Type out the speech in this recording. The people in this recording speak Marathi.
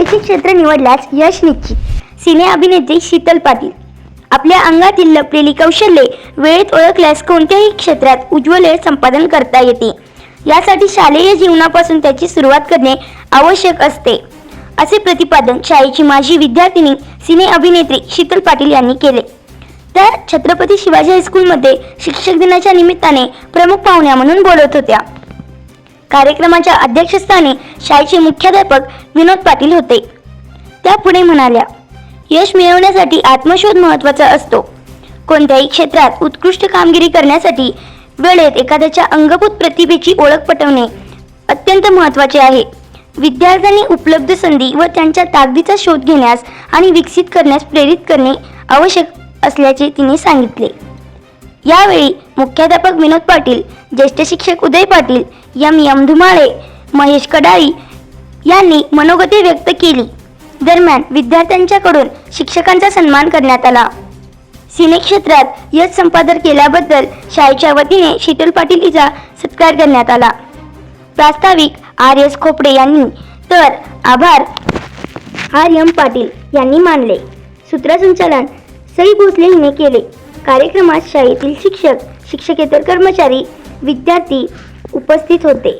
अभिषेक क्षेत्र निवडल्यास यश निश्चित. सिने अभिनेत्री शीतल पाटील. आपल्या अंगातील लपलेली कौशल्ये वेळेत ओळखल्यास कोणत्याही क्षेत्रात उज्ज्वल संपादन करता येते. यासाठी शालेय जीवनापासून त्याची सुरुवात करणे आवश्यक असते. असे प्रतिपादन शाळेची माजी विद्यार्थिनी सिने अभिनेत्री शीतल पाटील यांनी केले. तर छत्रपती शिवाजी हायस्कूलमध्ये शिक्षक दिनाच्या निमित्ताने प्रमुख पाहुण्या म्हणून बोलत होत्या. कार्यक्रमाच्या अध्यक्षस्थानी शाळेचे मुख्याध्यापक विनोद पाटील होते. त्या पुढे म्हणाल्या यश मिळवण्यासाठी आत्मशोध महत्त्वाचा असतो. कोणत्याही क्षेत्रात उत्कृष्ट कामगिरी करण्यासाठी वेळेत एखाद्याच्या अंगभूत प्रतिभेची ओळख पटवणे अत्यंत महत्त्वाचे आहे. विद्यार्थ्यांनी उपलब्ध संधी व त्यांच्या ताकदीचा शोध घेण्यास आणि विकसित करण्यास प्रेरित करणे आवश्यक असल्याचे तिने सांगितले. यावेळी मुख्याध्यापक विनोद पाटील ज्येष्ठ शिक्षक उदय पाटील एम. एम धुमाळे महेश कडाळी यांनी मनोगती व्यक्त केली. दरम्यान विद्यार्थ्यांच्याकडून शिक्षकांचा सन्मान करण्यात आला. सिने क्षेत्रात यश संपादन केल्याबद्दल शाळेच्या वतीने शीतल पाटील हिचा सत्कार करण्यात आला. प्रास्ताविक आर. एस. खोपडे यांनी तर आभार आर. एम. पाटील यांनी मानले. सूत्रसंचालन सई भोसले हिने केले. कार्यक्रमात शाळेतील शिक्षक शिक्षकेतर कर्मचारी विद्यार्थी उपस्थित होते.